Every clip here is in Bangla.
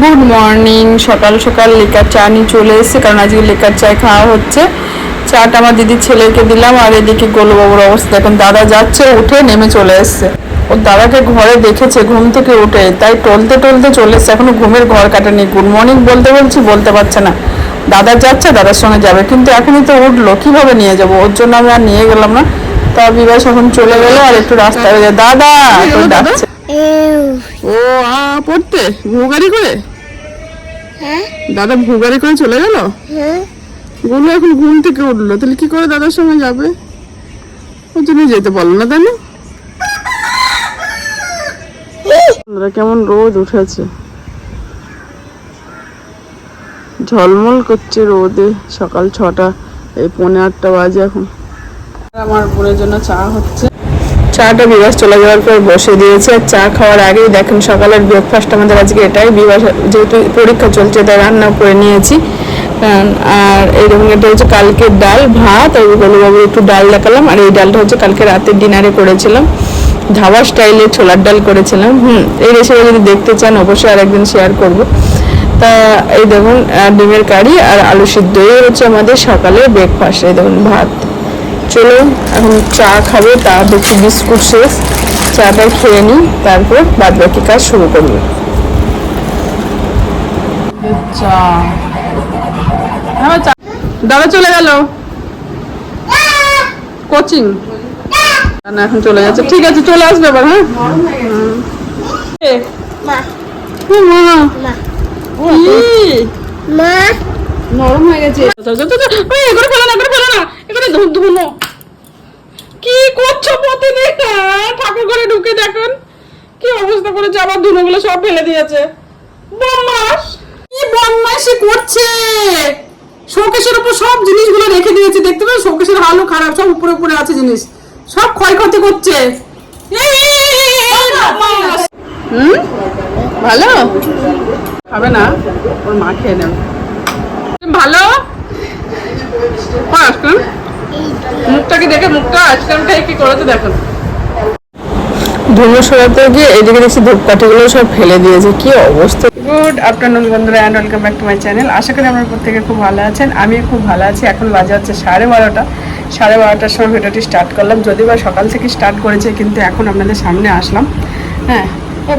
গুড মর্নিং সকাল সকাল লেকার চা নিয়ে চলে এসেছে, কারণ আজকে লেকার চা খাওয়া হচ্ছে। চাটা আমার দিদির ছেলেকে দিলাম আর এদিকে গোলুবাবুর অবস্থা। এখন দাদা যাচ্ছে উঠে নেমে চলে এসছে। ওর দাদাকে ঘরে দেখেছে ঘুম থেকে উঠে তাই টলতে টলতে চলে এসছে। এখনও ঘুমের ঘর কাটেনি। গুড মর্নিং বলতে বলছি বলতে পারছে না। দাদা যাচ্ছে দাদার সঙ্গে যাবে। কিন্তু এখনই তো উঠল কীভাবে নিয়ে যাব? ওর জন্য আমি আর নিয়ে গেলাম না। তা বিবাস এখন চলে গেল আর একটু রাস্তায় যায়, দাদা ডাকছে। ও আ পড়তে? ভুগারি করে? হ্যাঁ। দাদা ভুগারি করে চলে গেল? হ্যাঁ। গুলো এখন ঘুম থেকে উঠল। তাহলে কি করে দাদার সঙ্গে যাবে? ওর জন্য যেতে পারল না, তাই না? কেমন রোদ উঠেছে। ঝলমল করছে রোদে, সকাল ছটা, এই পৌনে আটটা বাজে এখন। আমার বোনের জন্য চা হচ্ছে। চাটা বিবাস চলে যাওয়ার পর বসে দিয়েছে। আর চা খাওয়ার আগেই দেখেন সকালের ব্রেকফাস্ট আমাদের আজকে এটাই বিবাস, যেহেতু পরীক্ষা চলছে, তাই রান্না করে নিয়েছি। আর এইরকম এটা হচ্ছে কালকের ডাল, ভাত, আর গোলুবাবু একটু ডাল দেখালাম, আর এই ডালটা হচ্ছে কালকে রাতের ডিনারে করেছিলাম। ধাবা স্টাইলে ছোলার ডাল করেছিলাম, হুম, এই রেসিপি যদি দেখতে চান, অবশ্যই আরেকদিন শেয়ার করব। তা এই দেখুন ডিমের কারি আর আলু সিদ্ধ, এই হচ্ছে আমাদের সকালে ব্রেকফাস্ট এই দেখুন, ভাত। চলো, এখন চা খাবে, তা দেখি বিস্কুট শেষ, চাটা খেয়ে নিই, তারপর বাদ বাকি কাজ শুরু করব। চা। দাদা চলে গেল। কোচিং। না এখন চলে যাচ্ছে ঠিক আছে চলে আসবে আবার হ্যাঁ। মা। কি? মা। নরম হয়ে গেছে। এগুলো ফেলো না এগুলো ফেলো না। এগুলো ধু ধুনো। কি করছ প্রতিদিন হ্যাঁ? ঠাকুর ঘরে ঢুকে দেখুন। কি অবস্থা করেছে? আবার ধুনোগুলো সব ফেলে দিয়েছে। কি করছে? শোকেশের উপর সব জিনিসগুলো রেখে দিয়েছে, দেখতে পাচ্ছ শোকেশের হালও খারাপ, সব উপরে উপরে আছে জিনিস। সব ক্ষয়ক্ষতি করছে। হুম? ভালো? খাবে না? ওর মা খেয়ে নেবে। ভালো? আইসক্রিম। মুখটাকে দেখে মুখটা খেয়ে কি করেছে দেখুন ধুমো সরাতে গিয়ে এদিকে দেখছি ধূপকাঠিগুলো সব ফেলে দিয়েছে। কি অবস্থা? গুড আফটারনুন বন্ধুরা and welcome back to my channel আশা করি আপনার প্রত্যেকে খুব ভালো আছেন আমি খুব ভালো আছি। এখন বাজে হচ্ছে সাড়ে বারোটা। সাড়ে বারোটার সময় ভিডিওটি স্টার্ট করলাম। যদিও বা সকাল থেকে স্টার্ট করেছে, কিন্তু এখন আপনাদের সামনে আসলাম। হ্যাঁ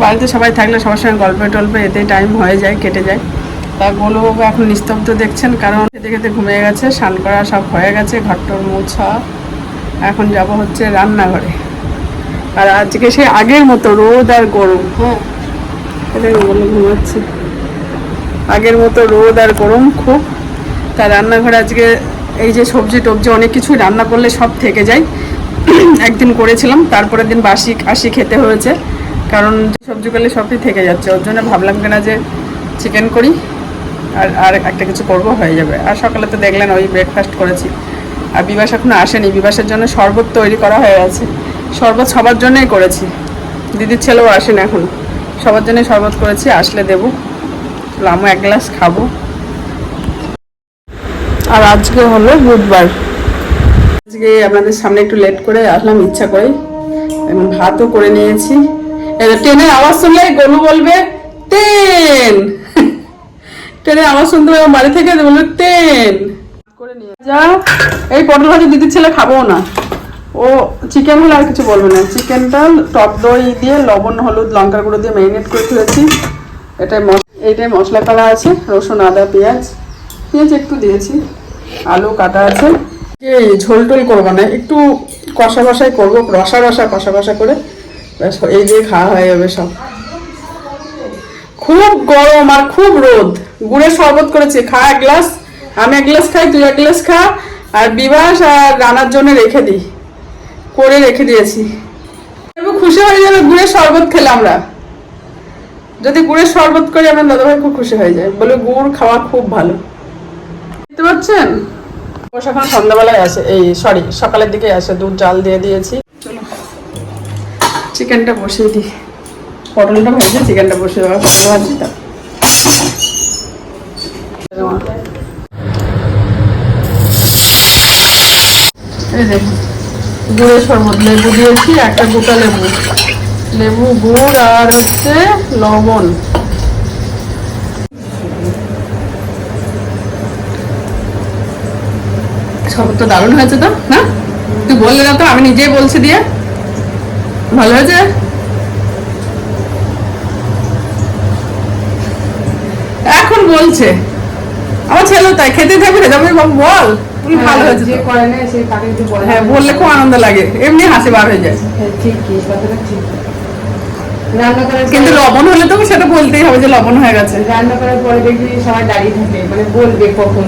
বাড়িতে সবাই থাকলে সবার সঙ্গে গল্পে টল্পে এতে টাইম হয়ে যায়, কেটে যায়। তা গোলবাবু এখন নিস্তব্ধ দেখছেন, কারণ খেতে খেতে ঘুমিয়ে গেছে, স্নান করা সব হয়ে গেছে ঘরটর মোছা। এখন যাব হচ্ছে রান্নাঘরে। আর আজকে সে আগের মতো রোদ আর গরম হ্যাঁ। ঘুমাচ্ছে। আগের মতো রোদ আর গরম খুব। তা রান্নাঘরে আজকে এই যে সবজি টবজি অনেক কিছুই রান্না করলে সব থেকে যায়। একদিন করেছিলাম, তারপরের দিন বাসি কাশি খেতে হয়েছে। কারণ সবজি করলে সবই থেকে যাচ্ছে। ওর জন্য ভাবলাম কিনা যে চিকেন করি, আর আর একটা কিছু করব, হয়ে যাবে। আর সকালে তো দেখলেন, ওই ব্রেকফাস্ট করেছি। আর বিবাস এখনও আসেনি। বিবাসের জন্য শরবত তৈরি করা হয়ে আছে শরবত সবার জন্যই করেছি। দিদির ছেলেও আসেন এখন। সবার জন্যই শরবত করেছি, আসলে দেবো। আমও এক গ্লাস খাব। আর আজকে হলো বুধবার। আজকে আপনাদের সামনে একটু লেট করে আসলাম, ইচ্ছা করে এবং ভাতও করে নিয়েছি। ট্রেনের আওয়াজ শুনলে গলু বলবে, ট্রেন! ট্রেনের আওয়াজ শুনতে পাবে বাড়ি থেকে, বলবে, ট্রেন! করে নিয়ে যা, এই পটল ভাজি দিদির ছেলে খাব না। ও চিকেন হলে আর কিছু বলবে না। চিকেনটা টক দই দিয়ে লবণ, হলুদ, লঙ্কার গুঁড়ো দিয়ে ম্যারিনেট করে তুলেছি। এটাই এইটাই মশলা করা আছে, রসুন, আদা, পেঁয়াজ। পেঁয়াজ একটু দিয়েছি। আলু, কাটা আছে। এই ঝোল টোল করব না, একটু কষা কষাই করব, রসা রসা, কষা কষা করে। এই দিয়ে খাওয়া হয়ে যাবে সব। খুব গরম আর খুব রোদ। গুড়ের শরবত করেছি, খা এক গ্লাস। আমি এক গ্লাস খাই, তুই এক গ্লাস খা। আর বিবাস আর রানার জন্য রেখে দিই। করে রেখে দিয়েছি। খুশি হয়ে যাবে, গুড়ের শরবত খেলে আমরা। যদি গুড়ের শরবত করি, আমার দাদাভাই খুব খুশি হয়ে যায়। বলে, গুড় খাওয়া খুব ভালো। দেখতে পাচ্ছেন? বস এখন সন্ধ্যাবেলায় আসে। এই সরি সকালের দিকে আসে। দুধ, জাল দিয়ে দিয়েছি। চলো চিকেনটা বসিয়ে দিই। পটলটা ভেজে চিকেনটা বসিয়ে দেওয়া ভাজি তো। এই দেখুন। গুড়ের শরবত, লেবু দিয়েছি, একটা গোটা লেবু। লেবু, গুড় আর হচ্ছে লবণ। শরবত তো দারুণ হয়েছে তো, না? তুই বললে না তো, আমি নিজেই বলছি দিয়ে। ভালো হয়েছে? এখন বলছে। আমার ছেলে তাই, খেতে থাকবে বল। তুই ভালো হয়েছে যে করে না তাকে একটু বলে হ্যাঁ বললে খুব আনন্দ লাগে। এমনি হাসি বার হয়ে যায়। হ্যাঁ, ঠিক কি কথাটা ঠিক। রান্না করার কিন্তু লবণ হলে তো সেটা বলতেই হবে যে লবণ হয়ে গেছে। রান্না করার পরে দেখবি সবাই দাঁড়িয়ে থাকে মানে বলবে কখন।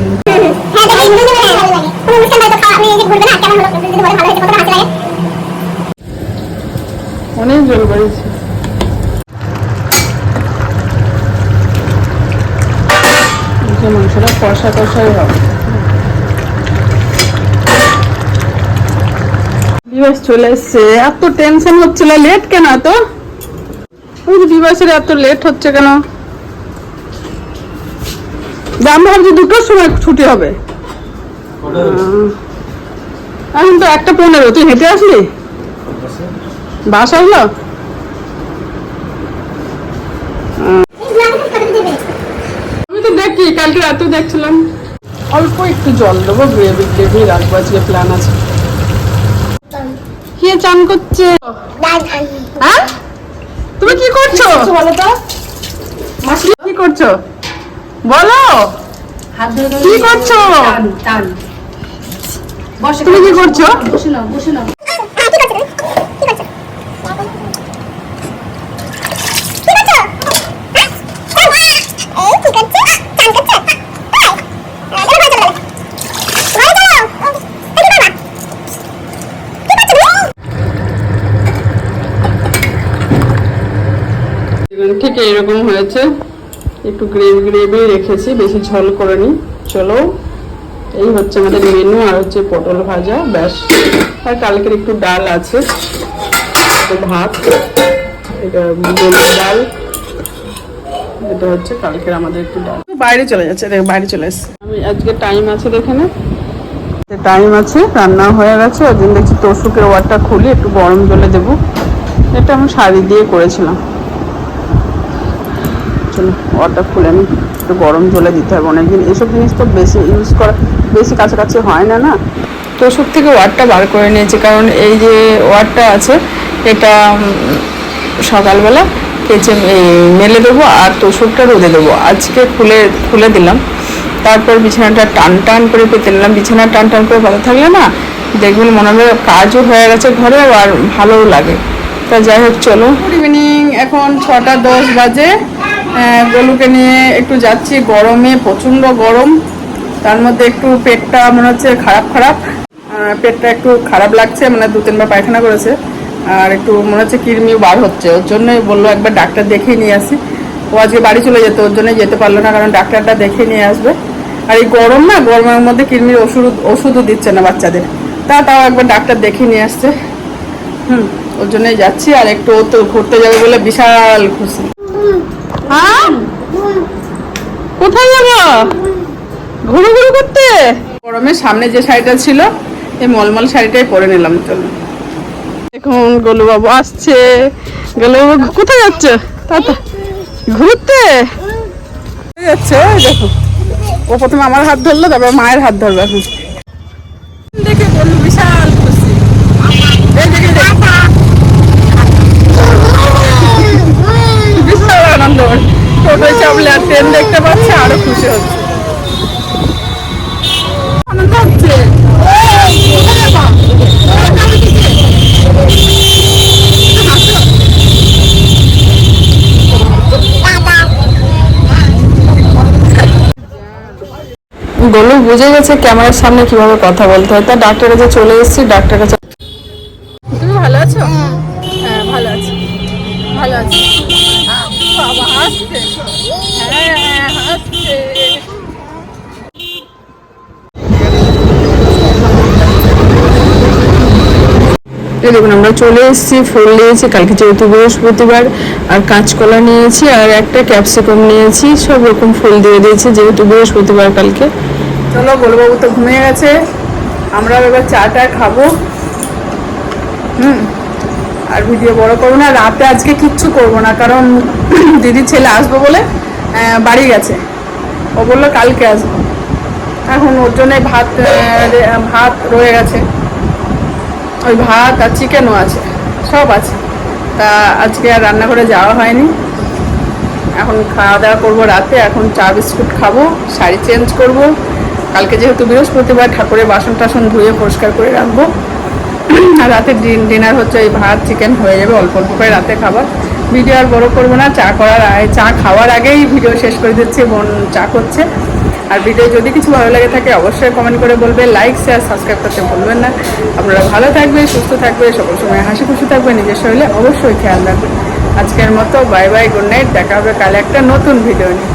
অনেক জল বেড়েছে মাংসটা কষা কষাই হবে। চলে এসছে। এত টেনশন হচ্ছিল লেট কেন ওই যে এত লেট হচ্ছে কেন? ভাবছি দুটোর সময় ছুটি হবে। এখন তো একটা পনেরো, তুই হেঁটে আসলি? বাস আসলো আমি তো দেখি, কালকে রাতেও দেখছিলাম। অল্প একটু জল দেবো গ্রেভি গ্রেভি রাখব আজকে প্ল্যান আছে। কে চান করছে? হ্যাঁ? তুমি কি করছ? বলো তো? কি করছ? বলো। কি করছ? তুমি কি করছ? বসে নাও বসে নাও। ঠিক এরকম হয়েছে। একটু গ্রেভি গ্রেভি রেখেছি, বেশি ঝোল করে নি চলো, এই হচ্ছে আমাদের মেনু আর হচ্ছে পটল ভাজা, ব্যাস। আর কালকের একটু ডাল আছে ভাত, এটা ডাল, এটা হচ্ছে কালকের আমাদের একটু ডাল। বাইরে চলে যাচ্ছে, দেখ, বাইরে চলে এসছে। আমি আজকে টাইম আছে দেখে না। টাইম আছে, রান্না হয়ে গেছে, ওই দিন দেখছি তোষুকের ওয়ারটা খুলি একটু গরম জলে দেবো। এটা আমি শাড়ি দিয়ে করেছিলাম। চলো ওয়ারটা খুলে আমি একটু গরম জলে দিতে হবে অনেকদিন। এসব জিনিস তো বেশি ইউজ করা বেশি কাছাকাছি হয় না না? তো তোষক থেকে ওয়ারটা বার করে নিয়েছি কারণ এই যে ওয়ারটা আছে এটা সকালবেলা কেচে মেলে দেবো আর তোষকটা রোদে দেবো। আজকে খুলে খুলে দিলাম। তারপর বিছানাটা টান টান করে পেতে নিলাম। বিছানা টান টান করে পাতা থাকলে না দেখবেন মনে হবে কাজও হয়ে গেছে ঘরে আর ভালোও লাগে। তা যাই হোক চলো। গুড ইভিনিং এখন ছটা দশ বাজে। গলুকে নিয়ে একটু যাচ্ছি। গরমে প্রচণ্ড গরম। তার মধ্যে একটু পেটটা মনে হচ্ছে খারাপ খারাপ। পেটটা একটু খারাপ লাগছে মানে দু তিনবার পায়খানা করেছে। আর একটু মনে হচ্ছে কৃমিও বার হচ্ছে। ওর জন্যই বলল একবার ডাক্তার দেখিয়ে নিয়ে আসি। ও আজকে বাড়ি চলে যেত, ওর জন্য যেতে পারল না, কারণ ডাক্তারটা দেখে নিয়ে আসবে। আর এই গরম না, গরমের মধ্যে কৃমির ওষুধ, ওষুধও দিচ্ছে না বাচ্চাদের। তা তাও একবার ডাক্তার দেখিয়ে নিয়ে আসছে। হুম, ওর জন্যই যাচ্ছি। আর একটু ও তো ঘুরতে যাবে বলে বিশাল খুশি। হ্যাঁ কোথায় যাব ঘুরু ঘুরু করতে? গরমের সামনে যে শাড়িটা ছিল এই মলমল শাড়িটাই পরে নিলাম চলো। দেখুন গোলুবাবু আসছে। গোলুবাবু কোথায় যাচ্ছে? তাতা ঘুরতে যাচ্ছে দেখো। ও প্রথমে আমার হাত ধরলো তারপর মায়ের হাত ধরবে এখন। দলু বুঝে গেছে ক্যামেরার সামনে কীভাবে কথা বলতে হয়। তা ডাক্তার কাছে চলে এসেছি ডাক্তার কাছে তুমি ভালো আছো? হ্যাঁ ভালো আছো। ভালো বাবা হাসছে। হ্যাঁ, দেখুন আমরা চলে এসেছি ফুল নিয়েছি কালকে যেহেতু বৃহস্পতিবার আর কাঁচকলা নিয়েছি আর একটা ক্যাপসিকাম নিয়েছি সব রকম ফুল দিয়ে দিয়েছি যেহেতু বৃহস্পতিবার কালকে। চলো, গোলবাবু তো ঘুমিয়ে গেছে। আমরা এবার চাটা খাব। হুম, আর ভিডিও বড় করব না, রাতে আজকে কিচ্ছু করব না, কারণ দিদির ছেলে আসব বলে বাড়ি গেছে। ও বলল কালকে আসব। এখন ওর জন্য ভাত ভাত রয়ে গেছে। ওই ভাত আর চিকেনও আছে, সব আছে। তা আজকে আর রান্না করে যাওয়া হয়নি। এখন খাওয়া দাওয়া করব রাতে, এখন চা বিস্কুট খাব, শাড়ি চেঞ্জ করব। কালকে যেহেতু বৃহস্পতিবার, ঠাকুরের বাসন টাসন ধুয়ে পরিষ্কার করে রাখব। আর রাতে ডিনার হচ্ছে এই ভাত, চিকেন হয়ে যাবে, অল্প অল্প করে রাতে খাবার ভিডিও আর বড় করব না, চা করার আগে চা খাওয়ার আগেই ভিডিও শেষ করে দিচ্ছি, বোন চা করছে। আর ভিডিও যদি কিছু ভালো লাগে থাকে, অবশ্যই কমেন্ট করে বলবে লাইক শেয়ার সাবস্ক্রাইব করতে ভুলবেন না। আপনারা ভালো থাকবে, সুস্থ থাকবে, সকল সময় হাসি খুশি থাকবে, নিজের শরীরে অবশ্যই খেয়াল রাখবে আজকের মতো বাই বাই গুড নাইট দেখা হবে কালে একটা নতুন ভিডিও নিয়ে।